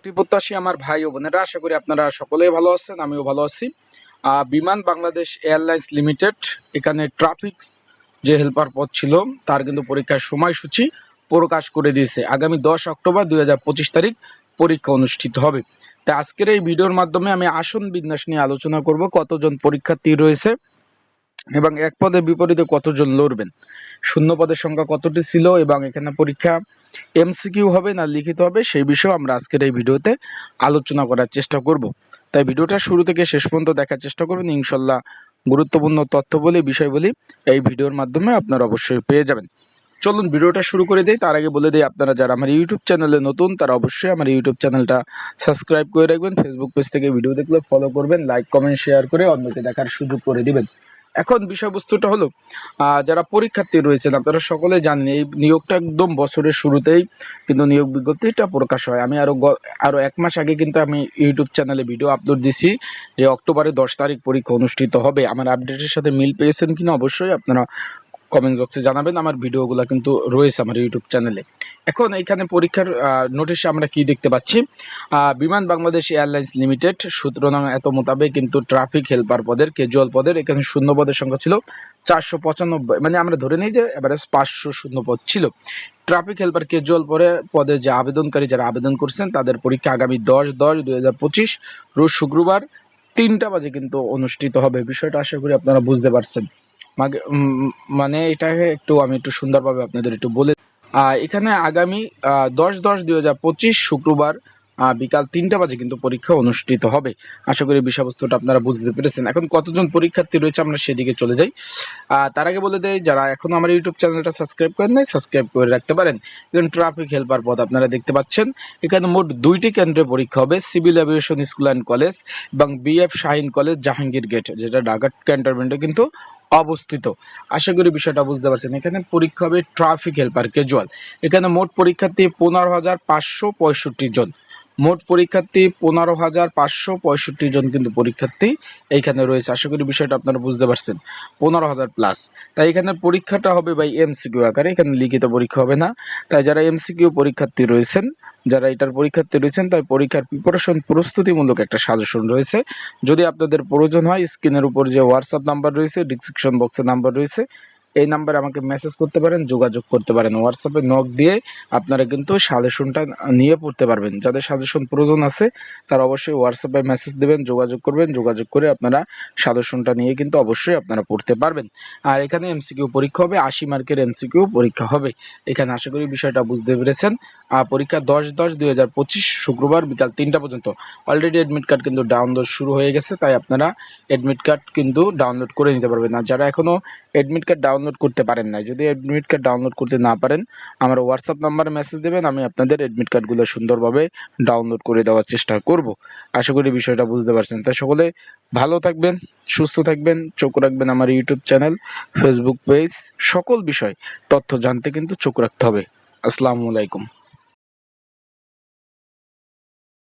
চাকরি প্রত্যাশী আমার ভাই ও বোনেরা, আশা করি আপনারা সকলেই ভালো আছেন, আমিও ভালো আছি। বিমান বাংলাদেশ এয়ারলাইন্স লিমিটেড, এখানে ট্রাফিক যে হেল্পার পদ ছিল, তার কিন্তু পরীক্ষার সময়সূচি প্রকাশ করে দিয়েছে। আগামী দশ অক্টোবর দু হাজার পঁচিশ তারিখ পরীক্ষা অনুষ্ঠিত হবে। তা আজকের এই ভিডিওর মাধ্যমে আমি আসন বিন্যাস নিয়ে আলোচনা করব, কতজন পরীক্ষার্থী রয়েছে এবং এক পদের বিপরীতে কতজন লড়বেন। শূন্য পদের সংখ্যা কতটি ছিল এবং এখানে পরীক্ষা এমসিকিউ হবে না লিখিত হবে, সেই বিষয়ে আমরা আজকের এই ভিডিওতে আলোচনা করার চেষ্টা করব। তাই ভিডিওটা শুরু থেকে শেষ পর্যন্ত দেখার চেষ্টা করবেন। ইনশাল্লাহ গুরুত্বপূর্ণ তথ্য বলি, বিষয় এই ভিডিওর মাধ্যমে আপনারা অবশ্যই পেয়ে যাবেন। চলুন ভিডিওটা শুরু করে দিই। তার আগে বলে দিই, আপনারা যারা আমার ইউটিউব চ্যানেলে নতুন, তারা অবশ্যই আমার ইউটিউব চ্যানেলটা সাবস্ক্রাইব করে রাখবেন। ফেসবুক পেজ থেকে ভিডিও দেখলে ফলো করবেন লাইক কমেন্ট শেয়ার করে অন্যকে দেখার সুযোগ করে দিবেন। এখন বিষয়বস্তুটা হলো যারা পরীক্ষার্থী রয়েছেন, আপনারা সকলে জানেন, এই নিয়োগটা একদম বছরের শুরুতেই কিন্তু নিয়োগ বিজ্ঞপ্তিটা প্রকাশ হয়। আমি আরও গ- আরও এক মাস আগে কিন্তু আমি ইউটিউব চ্যানেলে ভিডিও আপলোড দিছি যে অক্টোবরের দশ তারিখ পরীক্ষা অনুষ্ঠিত হবে। আমার আপডেটের সাথে মিল পেয়েছেন কিনা অবশ্যই আপনারা কমেন্ট বক্সে জানাবেন। আমার ভিডিওগুলো কিন্তু রয়েছে আমার ইউটিউব চ্যানেলে এখন এখানে পরীক্ষার নোটিশে আমরা কি দেখতে পাচ্ছি? বিমান বাংলাদেশ এয়ারলাইন্স লিমিটেড সূত্র নাম এত মোতাবেক কিন্তু ট্রাফিক হেল্পার পদের কেজুয়াল পদের, এখানে শূন্য পদের সংখ্যা ছিল চারশো পঁচানব্বই। মানে আমরা ধরে নিই যে এভারেজ পাঁচশো শূন্য পদ ছিল। ট্রাফিক হেল্পার কেজুয়াল পরে, পদে যে আবেদনকারী যারা আবেদন করছেন, তাদের পরীক্ষা আগামী দশ দশ দুই হাজার পঁচিশ, রোজ শুক্রবার তিনটা বাজে কিন্তু অনুষ্ঠিত হবে। বিষয়টা আশা করি আপনারা বুঝতে পারছেন। মানে এটাকে একটু আমি একটু সুন্দরভাবে আপনাদের একটু বলে এখানে আগামী দশ দশ দুই হাজার পঁচিশ শুক্রবার বিকাল তিনটা বাজে কিন্তু পরীক্ষা অনুষ্ঠিত হবে। আশা করি বিষয়বস্তুটা আপনারা বুঝতে পেরেছেন। এখন কতজন পরীক্ষার্থী রয়েছে আমরা সেদিকে চলে যাই। তার আগে বলে দেয় যারা এখনও আমার ইউটিউব চ্যানেলটা সাবস্ক্রাইব করেন নাই, সাবস্ক্রাইব করে রাখতে পারেন। এখানে ট্রাফিক হেল্পার পদ আপনারা দেখতে পাচ্ছেন। এখানে মোট দুইটি কেন্দ্রে পরীক্ষা হবে civil aviation school and college এবং BF Shaheen college Jahangir gate যেটা ঢাকা ক্যান্টনমেন্টে কিন্তু অবস্থিত। আশা করি বিষয়টা বুঝতে পারছেন। এখানে পরীক্ষা হবে ট্রাফিক হেল্পার ক্যাজুয়াল এখানে মোট পরীক্ষার্থী পনেরো হাজার পাঁচশো পঁয়ষট্টি জন। মোট পরীক্ষার্থী পনেরো হাজার পাঁচশো পঁয়ষট্টি জন কিন্তু পরীক্ষার্থী এইখানে রয়েছে। আশা করি বিষয়টা আপনারা বুঝতে পারছেন। পনেরো হাজার প্লাস তাই এখানে পরীক্ষাটা হবে ভাই এমসিকিউ আকারে। এখানে লিখিত পরীক্ষা হবে না। তাই যারা এমসিকিউ পরীক্ষার্থী রয়েছেন, যারা এটার পরীক্ষার্থী রয়েছেন, তাই পরীক্ষার প্রিপারেশন প্রস্তুতিমূলক একটা সাজেশন রয়েছে। যদি আপনাদের প্রয়োজন হয় স্ক্রিনের উপর যে হোয়াটসঅ্যাপ নাম্বার রয়েছে ডিসক্রিপশন বক্সে নাম্বার রয়েছে এই নাম্বারে আমাকে মেসেজ করতে পারেন, যোগাযোগ করতে পারেন। হোয়াটসঅ্যাপে নক দিয়ে আপনারা কিন্তু সাজেশনটা নিয়ে পড়তে পারবেন। যাদের সাজেশন প্রয়োজন আছে, তারা অবশ্যই হোয়াটসঅ্যাপে মেসেজ দেবেন, যোগাযোগ করবেন, যোগাযোগ করে আপনারা সাজেশনটা নিয়ে কিন্তু অবশ্যই আপনারা পড়তে পারবেন। আর এখানে এমসিকিউ পরীক্ষা হবে, আশি মার্কের এমসিকিউ পরীক্ষা হবে। এখানে আশা করি বিষয়টা বুঝতে পেরেছেন। আর পরীক্ষা দশ দশ দুই শুক্রবার বিকাল তিনটা পর্যন্ত। অলরেডি অ্যাডমিট কার্ড কিন্তু ডাউনলোড শুরু হয়ে গেছে, তাই আপনারা অ্যাডমিট কার্ড কিন্তু ডাউনলোড করে নিতে পারবেন। আর যারা এখনও অ্যাডমিট কার্ড ডাউনলোড করতে পারেন না। যদি অ্যাডমিট কার্ড ডাউনলোড করতে না পারেন, আমার হোয়াটসঅ্যাপ নাম্বারে মেসেজ দেবেন, আমি আপনাদের অ্যাডমিট কার্ডগুলো সুন্দরভাবে ডাউনলোড করে দেওয়ার চেষ্টা করব। আশা করি বিষয়টা বুঝতে পারছেন। তাই সকলে ভালো থাকবেন, সুস্থ থাকবেন, চোখ রাখবেন আমার ইউটিউব চ্যানেল ফেসবুক পেজ সকল বিষয়, তথ্য জানতে কিন্তু চোখ রাখতে হবে। আসসালামু আলাইকুম।